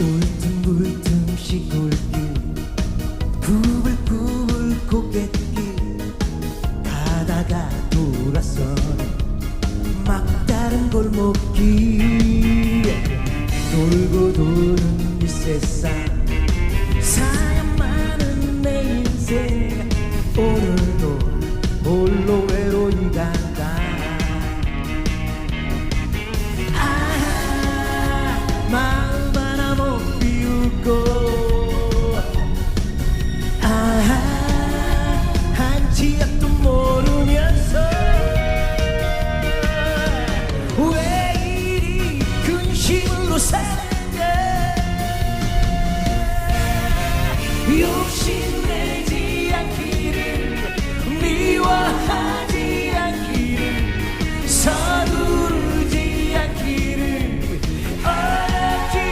울퉁불퉁 시골길 부불부불 고갯길 가다가 돌아선 막다른 골목길 돌고 도는 이 세상 사연 많은 내 인생 오늘도 홀로 지압도 모르면서 왜 이리 근심으로 사는데 욕심